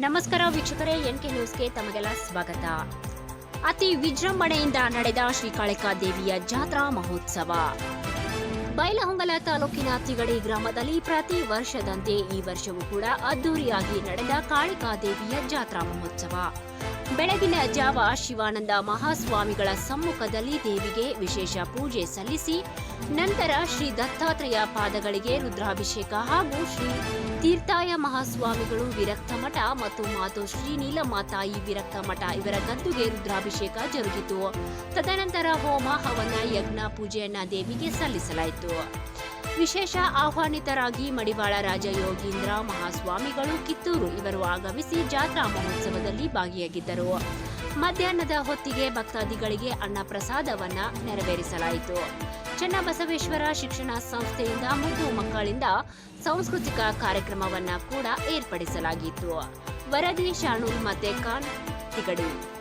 ನಮಸ್ಕಾರ ವೀಕ್ಷಕರೇ ಎನ್ಕೆ ನ್ಯೂಸ್ಗೆ ತಮಗೆಲ್ಲ ಸ್ವಾಗತ. ಅತಿ ವಿಜೃಂಭಣೆಯಿಂದ ನಡೆದ ಶ್ರೀಕಾಳಿಕಾ ದೇವಿಯ ಜಾತ್ರಾ ಮಹೋತ್ಸವ. ಬೈಲಹೊಂಗಲ ತಾಲೂಕಿನ ತಿಗಡಿ ಗ್ರಾಮದಲ್ಲಿ ಪ್ರತಿ ವರ್ಷದಂತೆ ಈ ವರ್ಷವೂ ಕೂಡ ಅದ್ದೂರಿಯಾಗಿ ನಡೆದ ಕಾಳಿಕಾ ದೇವಿಯ ಜಾತ್ರಾ ಮಹೋತ್ಸವ. ಬೆಳಗಿನ ಜಾವ ಶಿವಾನಂದ ಮಹಾಸ್ವಾಮಿಗಳ ಸಮ್ಮುಖದಲ್ಲಿ ದೇವಿಗೆ ವಿಶೇಷ ಪೂಜೆ ಸಲ್ಲಿಸಿ, ನಂತರ ಶ್ರೀ ದತ್ತಾತ್ರೇಯ ಪಾದಗಳಿಗೆ ರುದ್ರಾಭಿಷೇಕ ಹಾಗೂ ಶ್ರೀ ತೀರ್ಥಾಯ ಮಹಾಸ್ವಾಮಿಗಳು ವಿರಕ್ತ ಮಠ ಮತ್ತು ಮಾತು ಶ್ರೀ ನೀಲಮಾತಾಯಿ ವಿರಕ್ತ ಮಠ ಇವರ ಗದ್ದುಗೆ ರುದ್ರಾಭಿಷೇಕ ಜರುಗಿತು. ತದನಂತರ ಹೋಮ, ಹವನ, ಯಜ್ಞ ಪೂಜೆಯನ್ನ ದೇವಿಗೆ ಸಲ್ಲಿಸಲಾಯಿತು. ವಿಶೇಷ ಆಹ್ವಾನಿತರಾಗಿ ಮಡಿವಾಳ ರಾಜ ಯೋಗೀಂದ್ರ ಮಹಾಸ್ವಾಮಿಗಳು ಕಿತ್ತೂರು ಇವರು ಆಗಮಿಸಿ ಜಾತ್ರಾ ಮಹೋತ್ಸವದಲ್ಲಿ ಭಾಗಿಯಾಗಿದ್ದರು. ಮಧ್ಯಾಹ್ನದ ಹೊತ್ತಿಗೆ ಭಕ್ತಾದಿಗಳಿಗೆ ಅನ್ನ ಪ್ರಸಾದವನ್ನ ನೆರವೇರಿಸಲಾಯಿತು. ಚನ್ನಬಸವೇಶ್ವರ ಶಿಕ್ಷಣ ಸಂಸ್ಥೆಯಿಂದ ಮುದ್ದು ಮಕ್ಕಳಿಂದ ಸಾಂಸ್ಕೃತಿಕ ಕಾರ್ಯಕ್ರಮವನ್ನು ಕೂಡ ಏರ್ಪಡಿಸಲಾಗಿತ್ತು. ವರದಿ ಶಾಣೂಲ್ ಮತ್ತೆ ಖಾನ್ ತಿಗಡಿ.